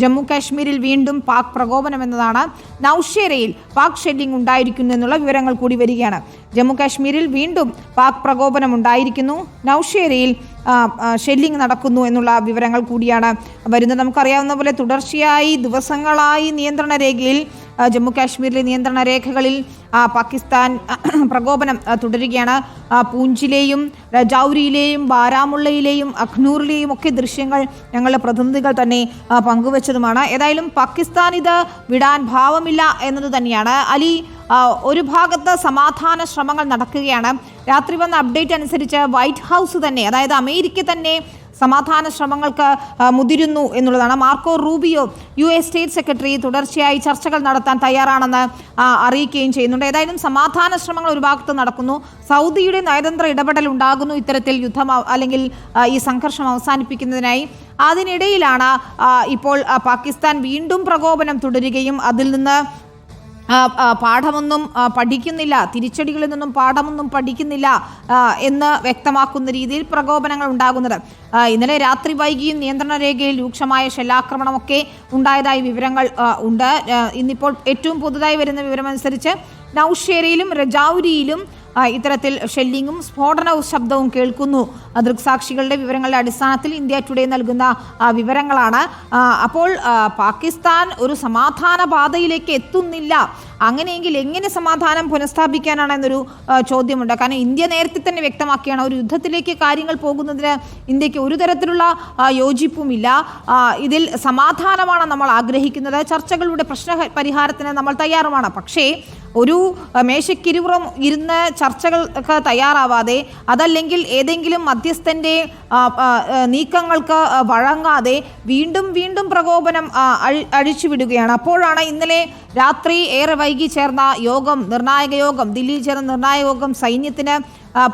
ജമ്മു കാശ്മീരിൽ വീണ്ടും പാക് പ്രകോപനമെന്നതാണ് നൌഷേരയിൽ പാക് ഷെല്ലിംഗ് ഉണ്ടായിരിക്കുന്നു എന്നുള്ള വിവരങ്ങൾ കൂടി വരികയാണ്. ജമ്മു കാശ്മീരിൽ വീണ്ടും പാക് പ്രകോപനം ഉണ്ടായിരിക്കുന്നു നൌഷേരയിൽ ഷെല്ലിംഗ് നടക്കുന്നു എന്നുള്ള വിവരങ്ങൾ കൂടിയാണ് വരുന്നത്. നമുക്കറിയാവുന്ന പോലെ തുടർച്ചയായി ദിവസങ്ങളായി നിയന്ത്രണ രേഖയിൽ ആ, ജമ്മു നിയന്ത്രണ രേഖകളിൽ പാകിസ്ഥാൻ പ്രകോപനം തുടരുകയാണ്. പൂഞ്ചിലെയും രജൌരിയിലെയും ബാരാമുള്ളയിലെയും അഖ്നൂറിലെയും ഒക്കെ ദൃശ്യങ്ങൾ ഞങ്ങളുടെ പ്രതിനിധികൾ തന്നെ പങ്കുവച്ചതുമാണ്. ഏതായാലും പാകിസ്ഥാൻ ഇത് വിടാൻ ഭാവമില്ല എന്നത് തന്നെയാണ്. അലി ഒരു ഭാഗത്ത് സമാധാന ശ്രമങ്ങൾ നടക്കുകയാണ്. രാത്രി വന്ന അപ്ഡേറ്റ് അനുസരിച്ച് വൈറ്റ് ഹൗസ് തന്നെ അതായത് അമേരിക്ക തന്നെ സമാധാന ശ്രമങ്ങൾക്ക് മുതിരുന്നു എന്നുള്ളതാണ്. Marco Rubio U S state secretary തുടർച്ചയായി ചർച്ചകൾ നടത്താൻ തയ്യാറാണെന്ന് അറിയിക്കുകയും ചെയ്യുന്നുണ്ട്. ഏതായാലും സമാധാന ശ്രമങ്ങൾ ഒരു ഭാഗത്ത് നടക്കുന്നു. സൗദിയുടെ നയതന്ത്ര ഇടപെടൽ ഉണ്ടാകുന്നു ഇത്തരത്തിൽ യുദ്ധം അല്ലെങ്കിൽ ഈ സംഘർഷം അവസാനിപ്പിക്കുന്നതിനായി. അതിനിടയിലാണ് ഇപ്പോൾ പാകിസ്ഥാൻ വീണ്ടും പ്രകോപനം തുടരുകയും അതിൽ നിന്ന് പാഠമൊന്നും പഠിക്കുന്നില്ല. തിരിച്ചടികളിൽ നിന്നും പാഠമൊന്നും പഠിക്കുന്നില്ല എന്ന് വ്യക്തമാക്കുന്ന രീതിയിൽ പ്രകോപനങ്ങൾ ഉണ്ടാകുന്നത്. ഇന്നലെ രാത്രി വൈകിയും നിയന്ത്രണ രേഖയിൽ രൂക്ഷമായ ഷെല്ലാക്രമണമൊക്കെ ഉണ്ടായതായി വിവരങ്ങൾ ഉണ്ട്. ഇന്നിപ്പോൾ ഏറ്റവും പുതുതായി വരുന്ന വിവരമനുസരിച്ച് നൌഷേരയിലും രജൌരിയിലും ഇത്തരത്തിൽ ഷെല്ലിങ്ങും സ്ഫോടന ശബ്ദവും കേൾക്കുന്നു. ദൃക്സാക്ഷികളുടെ വിവരങ്ങളുടെ അടിസ്ഥാനത്തിൽ ഇന്ത്യ ടുഡേ നൽകുന്ന വിവരങ്ങളാണ്. അപ്പോൾ പാകിസ്ഥാൻ ഒരു സമാധാന പാതയിലേക്ക് എത്തുന്നില്ല. അങ്ങനെയെങ്കിൽ എങ്ങനെ സമാധാനം പുനഃസ്ഥാപിക്കാനാണ് എന്നൊരു ചോദ്യമുണ്ട്. കാരണം ഇന്ത്യ നേരത്തെ തന്നെ വ്യക്തമാക്കിയാണ് ഒരു യുദ്ധത്തിലേക്ക് കാര്യങ്ങൾ പോകുന്നതിന് ഇന്ത്യയ്ക്ക് ഒരു തരത്തിലുള്ള യോജിപ്പുമില്ല. ഇതിൽ സമാധാനമാണ് നമ്മൾ ആഗ്രഹിക്കുന്നത്. ചർച്ചകളുടെ പ്രശ്ന പരിഹാരത്തിന് നമ്മൾ തയ്യാറുമാണ്. പക്ഷേ ഒരു മേശയ്ക്കിരുപുറം ഇരുന്ന് ചർച്ചകൾക്ക് തയ്യാറാവാതെ അതല്ലെങ്കിൽ ഏതെങ്കിലും ആ, നീക്കങ്ങൾക്ക് വഴങ്ങാതെ വീണ്ടും വീണ്ടും പ്രകോപനം അഴിച്ചുവിടുകയാണ്. അപ്പോഴാണ് ഇന്നലെ രാത്രി ഏറെ വൈകി ചേർന്ന യോഗം നിർണായക യോഗം ദില്ലിയിൽ ചേർന്ന നിർണായക യോഗം സൈന്യത്തിന്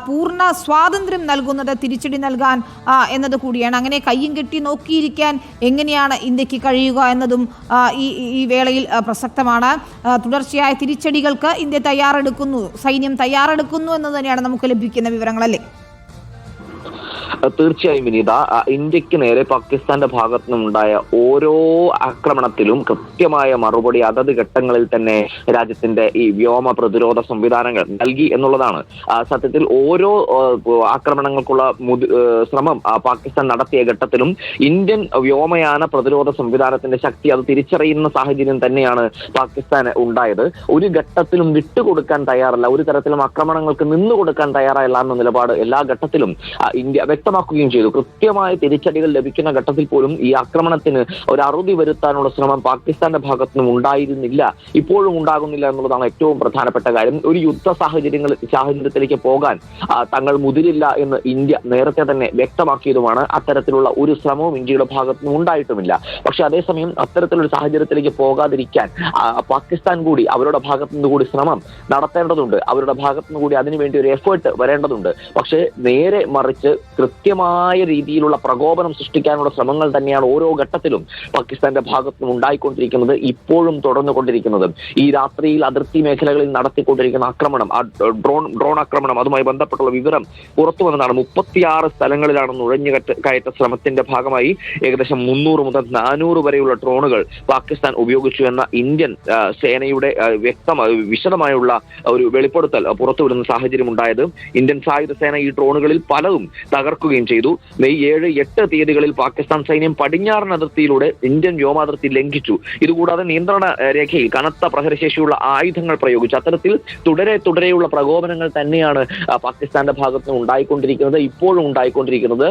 പൂർണ സ്വാതന്ത്ര്യം നൽകുന്നത് തിരിച്ചടി നൽകാൻ എന്നത് കൂടിയാണ്. അങ്ങനെ കയ്യും കെട്ടി നോക്കിയിരിക്കാൻ എങ്ങനെയാണ് ഇന്ത്യയ്ക്ക് കഴിയുക എന്നതും ഈ ഈ- വേളയിൽ പ്രസക്തമാണ്. തുടർച്ചയായ തിരിച്ചടികൾക്ക് ഇന്ത്യ തയ്യാറെടുക്കുന്നു സൈന്യം തയ്യാറെടുക്കുന്നു എന്ന് തന്നെയാണ് നമുക്ക് ലഭിക്കുന്ന വിവരങ്ങളല്ലേ? തീർച്ചയായും വിനീത ഇന്ത്യയ്ക്ക് നേരെ പാകിസ്ഥാന്റെ ഭാഗത്തു നിന്നുണ്ടായ ഓരോ ആക്രമണത്തിലും കൃത്യമായ മറുപടി അതത് ഘട്ടങ്ങളിൽ തന്നെ രാജ്യത്തിന്റെ ഈ വ്യോമ പ്രതിരോധ സംവിധാനങ്ങൾ നൽകി എന്നുള്ളതാണ്. സത്യത്തിൽ ഓരോ ആക്രമണങ്ങൾക്കുള്ള ശ്രമം പാകിസ്ഥാൻ നടത്തിയ ഘട്ടത്തിലും ഇന്ത്യൻ വ്യോമയാന പ്രതിരോധ സംവിധാനത്തിന്റെ ശക്തി അത് തിരിച്ചറിയുന്ന സാഹചര്യം തന്നെയാണ് പാകിസ്ഥാന് ഉണ്ടായത്. ഒരു ഘട്ടത്തിലും വിട്ടുകൊടുക്കാൻ തയ്യാറല്ല. ഒരു തരത്തിലും ആക്രമണങ്ങൾക്ക് നിന്നുകൊടുക്കാൻ തയ്യാറല്ല എന്ന നിലപാട് എല്ലാ ഘട്ടത്തിലും ഇന്ത്യ ഇന്ത്യ വ്യക്തമാക്കുകയും ചെയ്തു. കൃത്യമായ തിരിച്ചടികൾ ലഭിക്കുന്ന ഘട്ടത്തിൽ പോലും ഈ ആക്രമണത്തിന് ഒരു അറുതി വരുത്താനുള്ള ശ്രമം പാകിസ്ഥാന്റെ ഭാഗത്തുനിന്നും ഉണ്ടായിരുന്നില്ല. ഇപ്പോഴും ഉണ്ടാകുന്നില്ല എന്നുള്ളതാണ് ഏറ്റവും പ്രധാനപ്പെട്ട കാര്യം. ഒരു യുദ്ധ സാഹചര്യങ്ങൾ സാഹചര്യത്തിലേക്ക് പോകാൻ തങ്ങൾ മുതിരില്ല എന്ന് ഇന്ത്യ നേരത്തെ തന്നെ വ്യക്തമാക്കിയതുമാണ്. അത്തരത്തിലുള്ള ഒരു ശ്രമവും ഇന്ത്യയുടെ ഭാഗത്തു നിന്നും ഉണ്ടായിട്ടുമില്ല. പക്ഷെ അതേസമയം അത്തരത്തിലൊരു സാഹചര്യത്തിലേക്ക് പോകാതിരിക്കാൻ പാകിസ്ഥാൻ കൂടി അവരുടെ ഭാഗത്തുനിന്ന് കൂടി ശ്രമം നടത്തേണ്ടതുണ്ട്. അവരുടെ ഭാഗത്തുനിന്ന് കൂടി അതിനുവേണ്ടി ഒരു എഫേർട്ട് വരേണ്ടതുണ്ട്. പക്ഷേ നേരെ മറിച്ച് കൃത്യമായ രീതിയിലുള്ള പ്രകോപനം സൃഷ്ടിക്കാനുള്ള ശ്രമങ്ങൾ തന്നെയാണ് ഓരോ ഘട്ടത്തിലും പാകിസ്ഥാന്റെ ഭാഗത്തു നിന്ന് ഉണ്ടായിക്കൊണ്ടിരിക്കുന്നത് ഇപ്പോഴും തുടർന്നുകൊണ്ടിരിക്കുന്നത്. ഈ രാത്രിയിൽ അതിർത്തി മേഖലകളിൽ നടത്തിക്കൊണ്ടിരിക്കുന്ന ആക്രമണം ആ ഡ്രോൺ ഡ്രോൺ ആക്രമണം അതുമായി ബന്ധപ്പെട്ടുള്ള വിവരം പുറത്തു വന്നതാണ്. മുപ്പത്തിയാറ് സ്ഥലങ്ങളിലാണ് നുഴഞ്ഞു കയറ്റ- ശ്രമത്തിന്റെ ഭാഗമായി ഏകദേശം മുന്നൂറ് മുതൽ നാനൂറ് വരെയുള്ള ഡ്രോണുകൾ പാകിസ്ഥാൻ ഉപയോഗിച്ചു എന്ന ഇന്ത്യൻ സേനയുടെ വ്യക്തമായ വിശദമായുള്ള ഒരു വെളിപ്പെടുത്തൽ പുറത്തുവിടുന്ന സാഹചര്യം ഉണ്ടായത് ഇന്ത്യൻ സായുധ സേന ഈ ഡ്രോണുകളിൽ പലതും തകർക്കുകയും ചെയ്തു. മെയ് ഏഴ് എട്ട് തീയതികളിൽ പാകിസ്ഥാൻ സൈന്യം പടിഞ്ഞാറൻ അതിർത്തിയിലൂടെ ഇന്ത്യൻ വ്യോമാതിർത്തി ലംഘിച്ചു. ഇതുകൂടാതെ നിയന്ത്രണ രേഖയിൽ കനത്ത പ്രഹരശേഷിയുള്ള ആയുധങ്ങൾ പ്രയോഗിച്ചു. അത്തരത്തിൽ തുടരെ തുടരെയുള്ള പ്രകോപനങ്ങൾ തന്നെയാണ് പാകിസ്ഥാന്റെ ഭാഗത്ത് ഉണ്ടായിക്കൊണ്ടിരിക്കുന്നത് ഇപ്പോഴും ഉണ്ടായിക്കൊണ്ടിരിക്കുന്നത്.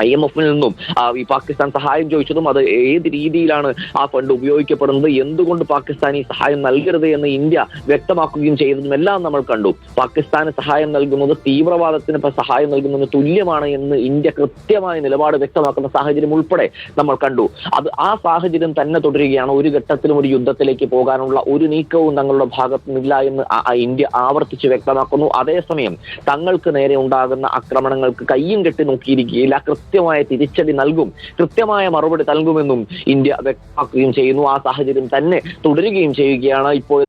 ഐ എം എഫിൽ നിന്നും ഈ പാകിസ്ഥാൻ സഹായം ചോദിച്ചതും അത് ഏത് രീതിയിലാണ് ആ ഫണ്ട് ഉപയോഗിക്കപ്പെടുന്നത് എന്തുകൊണ്ട് പാകിസ്ഥാൻ ഈ സഹായം നൽകരുത് എന്ന് ഇന്ത്യ വ്യക്തമാക്കുകയും ചെയ്തതും എല്ലാം നമ്മൾ കണ്ടു. പാകിസ്ഥാന് സഹായം നൽകുന്നത് തീവ്രവാദത്തിന് സഹായം നൽകുന്നതിന് തുല്യമാണ് എന്ന് ഇന്ത്യ കൃത്യമായ നിലപാട് വ്യക്തമാക്കുന്ന സാഹചര്യം ഉൾപ്പെടെ നമ്മൾ കണ്ടു. അത് ആ സാഹചര്യം തന്നെ തുടരുകയാണ്. ഒരു ഘട്ടത്തിലും ഒരു യുദ്ധത്തിലേക്ക് പോകാനുള്ള ഒരു നീക്കവും തങ്ങളുടെ ഭാഗത്തു നിന്നില്ല എന്ന് ഇന്ത്യ ആവർത്തിച്ച് വ്യക്തമാക്കുന്നു. അതേസമയം തങ്ങൾക്ക് നേരെ ഉണ്ടാകുന്ന ആക്രമണങ്ങൾക്ക് കയ്യും കെട്ടി നോക്കിയിരിക്കുകയില്ല. കൃത്യമായ തിരിച്ചടി നൽകും കൃത്യമായ മറുപടി നൽകുമെന്നും ഇന്ത്യ വ്യക്തമാക്കുകയും ചെയ്യുന്നു. ആ സാഹചര്യം തന്നെ തുടരുകയും ചെയ്യുകയാണ് ഇപ്പോൾ